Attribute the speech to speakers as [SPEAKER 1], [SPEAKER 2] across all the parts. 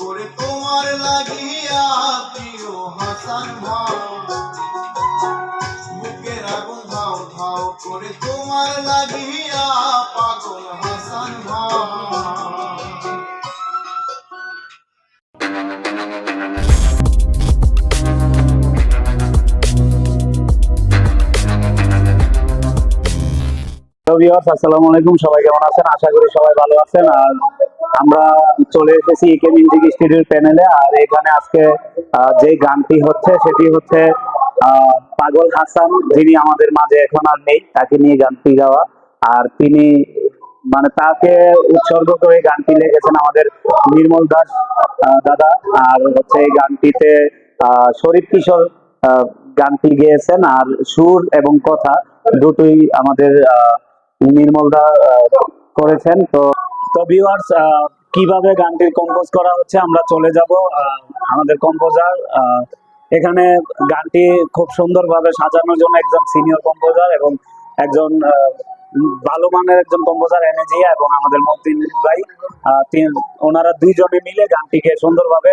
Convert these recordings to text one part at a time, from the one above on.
[SPEAKER 1] করে তোমার লাগিয়া হাসান ভাও আগুন ধাও ধাও করে তোমার লাগিয়া পাগল হাসান ভাও
[SPEAKER 2] আসসালামু আলাইকুম। সবাই কেমন আছেন? আশা করি সবাই ভালো আছেন। আর আমরা চলে এসেছি ইকে মিউজিক স্টুডিওর প্যানেলে আর এখানে আজকে যে গানটি হচ্ছে সেটি হচ্ছে পাগল হাসান, যিনি আমাদের মাঝে এখন আর নেই, তাকে নিয়ে গানটি গাওয়া। আর তিনি মানে তাকে উৎসর্গ করে গানটি লিখেছেন আমাদের নির্মল দাস দাদা। আর হচ্ছে এই গানটিতে শরীফ কিশোর গানটি গেয়েছেন। আর সুর এবং কথা দুটোই আমাদের নির্মল দা করেছেন। তো তো ভিউয়ার্স কীভাবে গানটি কম্পোজ করা হচ্ছে আমরা চলে যাব আমাদের কম্পোজার এখানে গানটি খুব সুন্দরভাবে সাজানোর জন্য একজন সিনিয়র কম্পোজার এবং একজন ভালো মানের একজন কম্পোজার এনেজিয়া এবং আমাদের মতিন ভাই ওনারা দুইজনে মিলে গানটিকে সুন্দরভাবে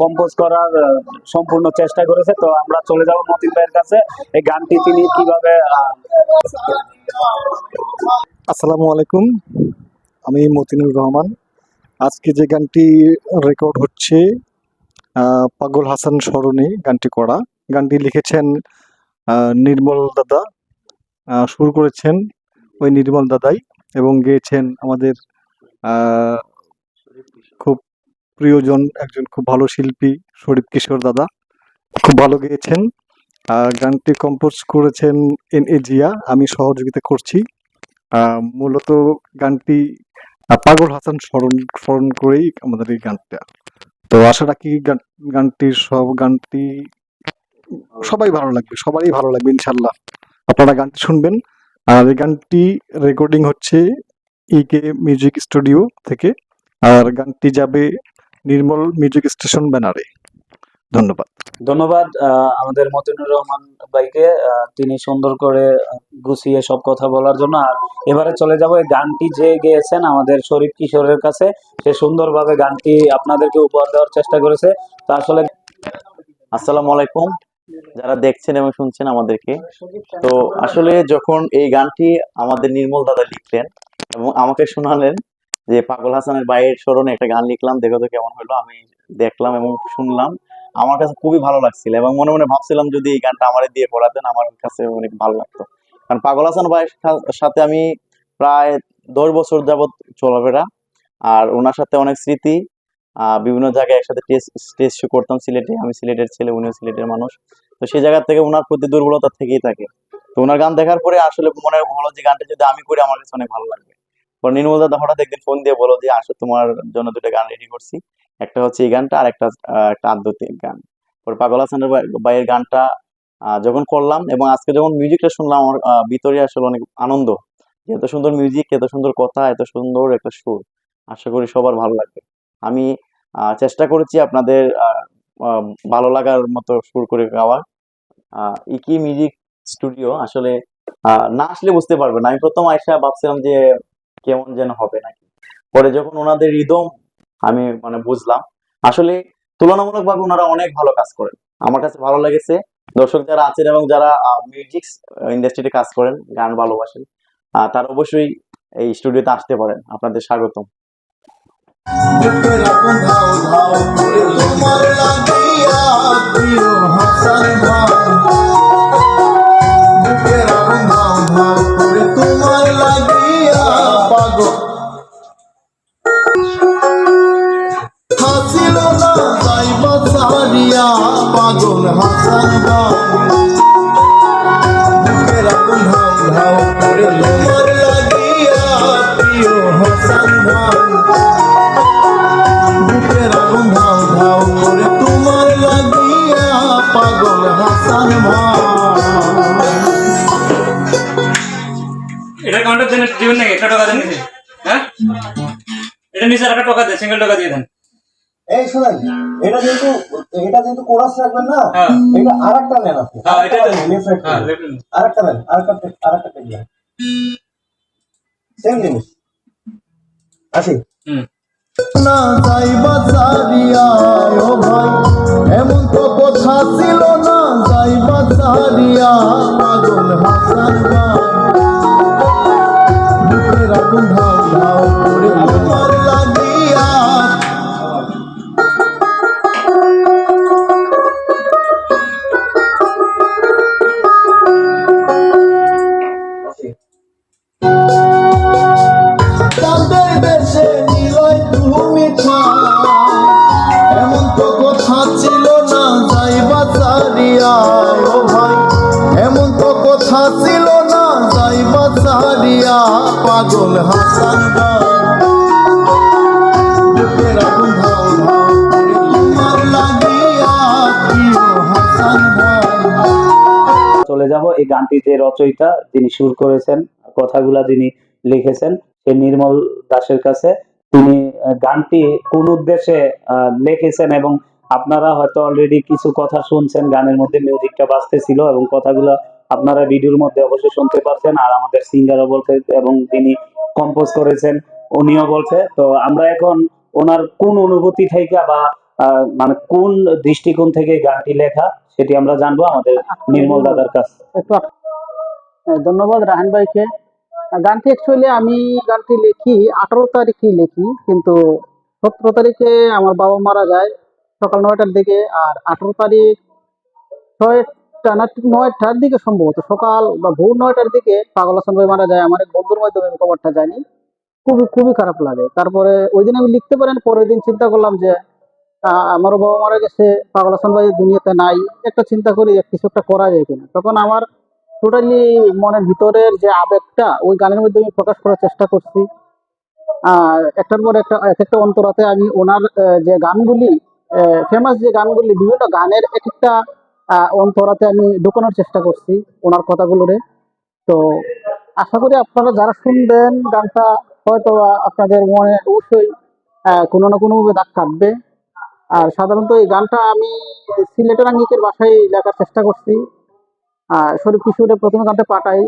[SPEAKER 2] কম্পোজ করার সম্পূর্ণ চেষ্টা করেছে। তো আমরা চলে যাব মতিন ভাইয়ের কাছে। এই গানটি তিনি কীভাবে
[SPEAKER 3] আসসালামু আলাইকুম। আমি মতিনুর রহমান। আজকে যে গানটি রেকর্ড হচ্ছে পাগল হাসান স্মরণে গানটি করা। গানটি লিখেছেন নির্মল দাদা। শুরু করেছেন ওই নির্মল দাদাই এবং গেয়েছেন আমাদের খুব প্রিয়জন, একজন খুব ভালো শিল্পী শরীফ কিশোর দাদা। খুব ভালো গেয়েছেন। গানটি কম্পোজ করেছেন এন এ জিয়া। আমি সহযোগিতা করছি। মূলত গানটি পাগল হাসান স্মরণ স্মরণ করেই আমাদের এই গানটা। তো আশা রাখি গানটি সব গানটি সবাই ভালো লাগবে, সবারই ভালো লাগবে, ইনশাল্লাহ। আপনারা গানটি শুনবেন। আর এই গানটি রেকর্ডিং হচ্ছে ইকে মিউজিক স্টুডিও থেকে। আর গানটি যাবে নির্মল মিউজিক স্টেশন ব্যানারে। ধন্যবাদ।
[SPEAKER 2] ধন্যবাদ আহ, আমাদের মতিনুর রহমান ভাইকে আহ, তিনি সুন্দর করে গুছিয়ে সব কথা বলার জন্য। আর এবারে চলে যাব এই গানটি যে গেয়েছেন আমাদের শরীফ কিশোরের কাছে। সে সুন্দরভাবে গানটি আপনাদেরকে উপহার দেওয়ার চেষ্টা করেছে। তো আসলে
[SPEAKER 4] আসসালামু আলাইকুম। যারা দেখছেন এবং শুনছেন আমাদেরকে তো আসলে যখন এই গানটি আমাদের নির্মল দাদা লিখলেন এবং আমাকে শোনালেন যে পাগল হাসানের বাইয়ের স্মরণে একটা গান লিখলাম দেখো তো কেমন হলো আমি দেখলাম এবং শুনলাম। আমার কাছে খুবই ভালো লাগছিল এবং মনে মনে ভাবছিলাম যদি এই গানটা আমারে দিয়ে পড়াতেন, আমার কাছে অনেক ভালো লাগতো। কারণ পাগল হাসান ভাইয়ের সাথে আমি প্রায় দশ বছর যাবত চলাফেরা, আর ওনার সাথে অনেক স্মৃতি বিভিন্ন জায়গায় একসাথে স্টেজ শো করতাম সিলেটে, আমি সিলেটের ছেলে, উনিও সিলেটের মানুষ। তো সেই জায়গা থেকে ওনার প্রতি দুর্বলতা থেকেই থাকে। তো ওনার গান দেখার পরে আসলে মনে হলো যে গানটা যদি আমি করি, আমার কাছে অনেক ভালো লাগবে। নির্মল দাদা হঠাৎ একদিন ফোন দিয়ে বলো যে আসলে তোমার জন্য দুটো গান রেডি করছি। একটা হচ্ছে এই গানটা আর একটা একটা আধ্যাত্মিক গান। পর পাগল হাসানের ভাই- ভাইয়ের গানটা যখন করলাম এবং আজকে যখন মিউজিকটা শুনলাম, আমার ভিতরে আসলে অনেক আনন্দ। এত সুন্দর মিউজিক এত সুন্দর কথা, এত সুন্দর একটা সুর। আশা করি সবার ভালো লাগবে। আমি চেষ্টা করেছি আপনাদের ভালো লাগার মতো সুর করে গাওয়ার। ইকি মিউজিক স্টুডিও আসলে না আসলে বুঝতে পারবেন না। আমি প্রথম আইসা ভাবছিলাম যে কেমন যেন হবে নাকি। পরে যখন ওনাদের রিদম আমি মানে বুঝলাম। আসলে তুলনামূলকভাবে ওনারা অনেক ভালো কাজ করেন। আমার কাছে ভালো লেগেছে। দর্শক যারা আছেন এবং যারা মিউজিক ইন্ডাস্ট্রিতে কাজ করেন, গান ভালোবাসেন তার অবশ্যই এই স্টুডিওতে আসতে পারেন। আপনাদের স্বাগতম।
[SPEAKER 1] আগুন ধাও ধাও করে তোমার লাগিয়া প্রিয় হাসান ভাও। বুকের আগুন ধাও ধাও করে তোমার লাগিয়া পাগল হাসান ভাই
[SPEAKER 5] এটা কাউন্টার দেন দিবেন নাকি? একটা টাকা দেন হ্যাঁ? এটা নিচে একটা টাকা দেন সিঙ্গেল টাকা দিয়ে দেন।
[SPEAKER 6] এই শুনেন এটা যেহেতু এটা যেহেতু কোরাস রাখবেন না
[SPEAKER 5] হ্যাঁ।
[SPEAKER 6] এটা আরেকটা নেন আপনি।
[SPEAKER 5] হ্যাঁ, এটা
[SPEAKER 6] আরেকটা
[SPEAKER 5] নেন।
[SPEAKER 6] right
[SPEAKER 5] হ্যাঁ
[SPEAKER 6] করে। নেন টেক- সেম জিনিস। আসি।
[SPEAKER 1] না যাইবা সারিয়া ও ভাই। এমন তো কথা ছিল না যাইবা সারিয়া পাগল হাসান ভাই। বুকের আগুন ধাও ধাও করে তোমার
[SPEAKER 2] চলে যাব এই গানটি যে রচয়িতা তিনি সুর করেছেন, কথাগুলা যিনি লিখেছেন, সে নির্মল দাসের কাছে। তিনি গানটি কোন উদ্দেশ্যে লিখেছেন এবং আপনারা হয়তো অলরেডি কিছু কথা শুনছেন, গানের মধ্যে মিউজিকটা বাজতেছিল এবং কথাগুলো আপনারা ভিডিওর মধ্যে অবশ্যই শুনতে পারছেন আর আমাদের সিঙ্গারও বলতে এবং তিনি কম্পোজ করেছেন উনিও বলছে। তো আমরা এখন ওনার কোন অনুভূতি থেকে বা মানে কোন দৃষ্টিকোণ থেকে গানটি লেখা সেটি আমরা জানব আমাদের নির্মল দাদার কাছে
[SPEAKER 7] হ্যাঁ, ধন্যবাদ রাহান ভাইকে। গানটি অ্যাকচুয়ালি আমি গানটি লিখি আঠারো তারিখে লিখি কিন্তু সতেরো তারিখে আমার বাবা মারা যায় সকাল নয়টার দিকে আর আঠারো তারিখ ছয়টা না ঠিক নয়টার দিকে সম্ভবত। সকাল বা ভোর নয়টার দিকে পাগল হাসান ভাই মারা যায় আমার এক বন্ধুর মাধ্যমে আমি খবরটা জানি। খুবই খুবই খারাপ লাগে। তারপরে ওই দিন আমি লিখতে পারেন, পরের দিন চিন্তা করলাম যে আমারও বাবা মারা গেছে, পাগল হাসান ভাই দুনিয়াতে নাই, একটা চিন্তা করি কিছু একটা করা যায় কিনা। তখন আমার টোটালি মনের ভিতরের যে আবেগটা, ওই গানের মধ্যে আমি প্রকাশ করার চেষ্টা করছি। আর একটার পর একটা, এক একটা অন্তরাতে আমি ওনার যে গানগুলি ফেমাস যে গানগুলি, বিভিন্ন গানের এক একটা অন্তরাতে আমি ঢুকানোর চেষ্টা করছি ওনার কথাগুলোরে তো আশা করি আপনারা যারা শুনবেন গানটা হয়তো আপনাদের মনে অবশ্যই কোনো না কোনোভাবে দাগ কাটবে। আর সাধারণত এই গানটা আমি সিলেটের আঙ্গিকের ভাষায় লেখার চেষ্টা করছি। আর শরীফ কিশোরে প্রথমে গানটা পাঠাই,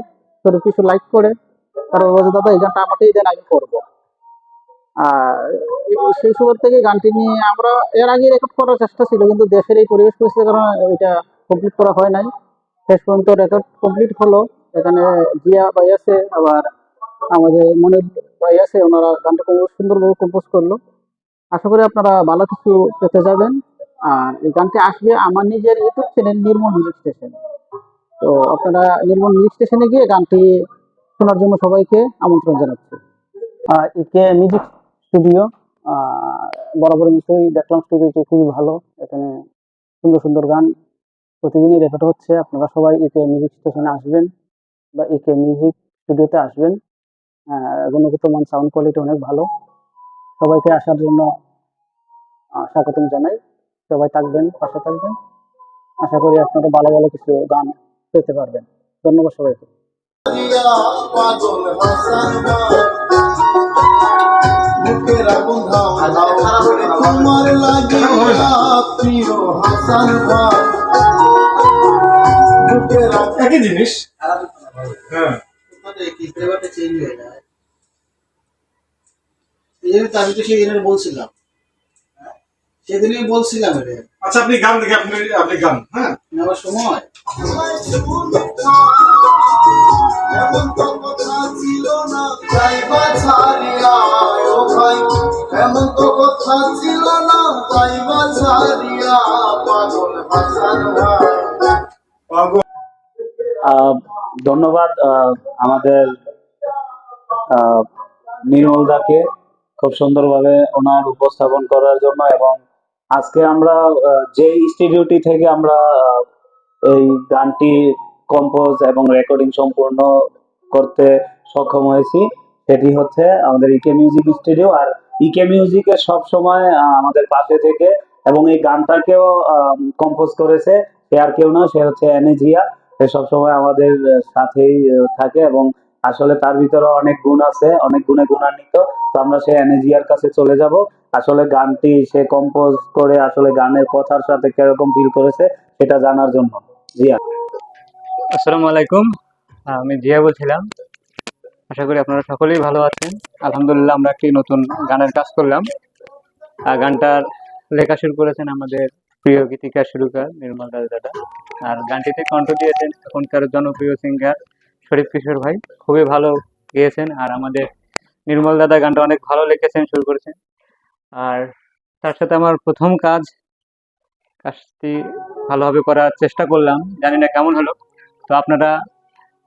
[SPEAKER 7] শরীফ কিশোর লাইক করে, তারপর দাদা, এই গানটা আমাকেই দেন, আমি করব। সেই সুবাদ থেকে গানটি নিয়ে আমরা এর আগে রেকর্ড করার চেষ্টা ছিল, কিন্তু দেশের এই পরিবেশ পরিস্থিতির কারণে ওইটা কমপ্লিট করা হয় নাই। শেষ পর্যন্ত রেকর্ড কমপ্লিট হলো। এখানে জিয়া ভাই আছে, আবার আমাদের মনির ভাই আছে, ওনারা গানটা খুব সুন্দরভাবে কম্পোজ করল। আশা করি আপনারা ভালো কিছু পেতে যাবেন। আর এই গানটি আসবে আমার নিজের YouTube channel Nirmal music station তো আপনারা নির্মল মিউজিক স্টেশনে গিয়ে গানটি শোনার জন্য সবাইকে আমন্ত্রণ জানাচ্ছি। আর ইকে মিউজিক স্টুডিও। বরাবর নিশ্চয়ই দেখলাম স্টুডিওটি খুবই ভালো। এখানে সুন্দর সুন্দর গান প্রতিদিনই রেকর্ড হচ্ছে। আপনারা সবাই ইকে মিউজিক স্টেশনে আসবেন বা ইকে মিউজিক স্টুডিওতে আসবেন। গুণগত মান সাউন্ড কোয়ালিটি অনেক ভালো। সবাইকে আসার জন্য স্বাগতম জানাই। সবাই থাকবেন, পাশে থাকবেন। আশা করি আপনারা ভালো ভালো কিছু গান পেতে পারবেন। ধন্যবাদ সবাইকে।
[SPEAKER 1] প্রিয়
[SPEAKER 6] আমি তো সেই বলছিলাম সেদিনই বলছিলাম এটা
[SPEAKER 5] আচ্ছা আপনি গান দেখে আপনি আপনি গান হ্যাঁ।
[SPEAKER 6] নেওয়ার সময়
[SPEAKER 1] এমন তো কথা ছিল না এমন তো কথা ছিল না
[SPEAKER 2] আহ, ধন্যবাদ আমাদের নির্মল দাকে খুব সুন্দরভাবে ওনার উপস্থাপন করার জন্য এবং আজকে আমরা যে স্টুডিওটি থেকে আমরা এই গানটি কম্পোজ এবং রেকর্ডিং সম্পূর্ণ করতে সক্ষম হয়েছি সেটি হচ্ছে আমাদের ইকে মিউজিক স্টুডিও আর ইকে মিউজিকে সব সময় আমাদের পাশে থেকে এবং এই গানটাকেও কম্পোজ করেছে। সে আর কেউ না সে হচ্ছে এনেজিয়া সে সবসময় আমাদের সাথেই থাকে এবং আসলে তার ভিতরে অনেক গুণ আছে, অনেক গুণে গুণান্বিত। তো আমরা সেই এনেজিয়ার কাছে চলে যাব। আসলে গানটি সে কম্পোজ করে আসলে গানের কথার সাথে কীরকম ফিল করেছে, সেটা জানার জন্য। জিয়া
[SPEAKER 5] আসসালামু আলাইকুম। আমি জিয়া বলছিলাম। আশা করি আপনারা সকলেই ভালো আছেন। আলহামদুলিল্লাহ, আমরা একটি নতুন গানের কাজ করলাম। আর গানটার লেখা শুরু করেছেন আমাদের প্রিয় গীতিকার সুরকার নির্মল দাস দাদা। আর গানটিতে কণ্ঠ দিয়েছেন এখনকার জনপ্রিয় সিঙ্গার শরীফ কিশোর ভাই, খুবই ভালো গেয়েছেন। আর আমাদের নির্মল দাদা গানটা অনেক ভালো লিখেছেন, শুরু করেছেন। আর তার সাথে আমার প্রথম কাজ, কাজটি ভালোভাবে করার চেষ্টা করলাম। জানি না কেমন হলো। তো আপনারা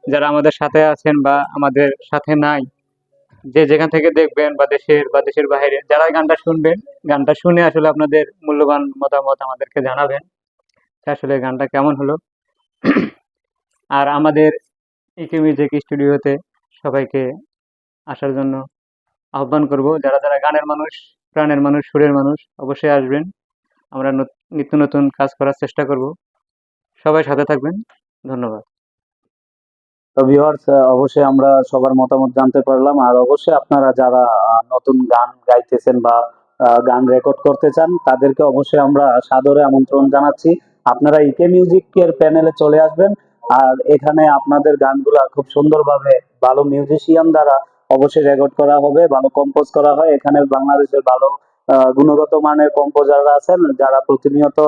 [SPEAKER 5] যারা আমাদের সাথে আছেন বা আমাদের সাথে নাই, যে যেখান থেকে দেখবেন বা দেশের বা দেশের বাইরে, যারা গানটা শুনবেন, গানটা শুনে আসলে আপনাদের মূল্যবান মতামত আমাদেরকে জানাবেন আসলে গানটা কেমন হলো। আর আমাদের ইকে মিউজিক স্টুডিওতে সবাইকে আসার জন্য আহ্বান করব, যারা যারা গানের মানুষ, প্রাণের মানুষ, সুরের মানুষ, অবশ্যই আসবেন। আমরা নত- নিত্য নতুন কাজ করার চেষ্টা করব। সবাই সাথে থাকবেন। ধন্যবাদ।
[SPEAKER 2] তো ভিউয়ার্স অবশ্যই আমরা সবার মতামত জানতে পারলাম। আর অবশ্যই আপনারা যারা নতুন গান গাইতেছেন বা গান রেকর্ড করতে চান, তাদেরকে অবশ্যই আমরা সাদরে আমন্ত্রণ জানাচ্ছি। আপনারা ইকে মিউজিক এর প্যানেলে চলে আসবেন। আর এখানে আপনাদের গানগুলা খুব সুন্দরভাবে ভালো মিউজিশিয়ান দ্বারা অবশ্যই রেকর্ড করা হবে, ভালো কম্পোজ করা হয়। এখানে বাংলাদেশের ভালো গুণগত মানের কম্পোজাররা আছেন, যারা প্রতিনিয়ত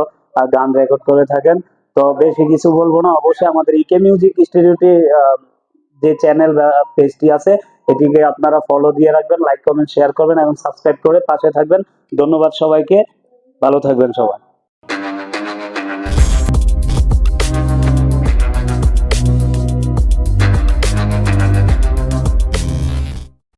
[SPEAKER 2] গান রেকর্ড করে থাকেন। তো বেশি কিছু বলব না। অবশ্যই আমাদের ইকে মিউজিক স্টুডিওটি যে চ্যানেল বা পেজটি আছে, এটিকে আপনারা ফলো দিয়ে রাখবেন লাইক কমেন্ট শেয়ার করবেন এবং সাবস্ক্রাইব করে পাশে থাকবেন। ধন্যবাদ সবাইকে। ভালো থাকবেন সবাই।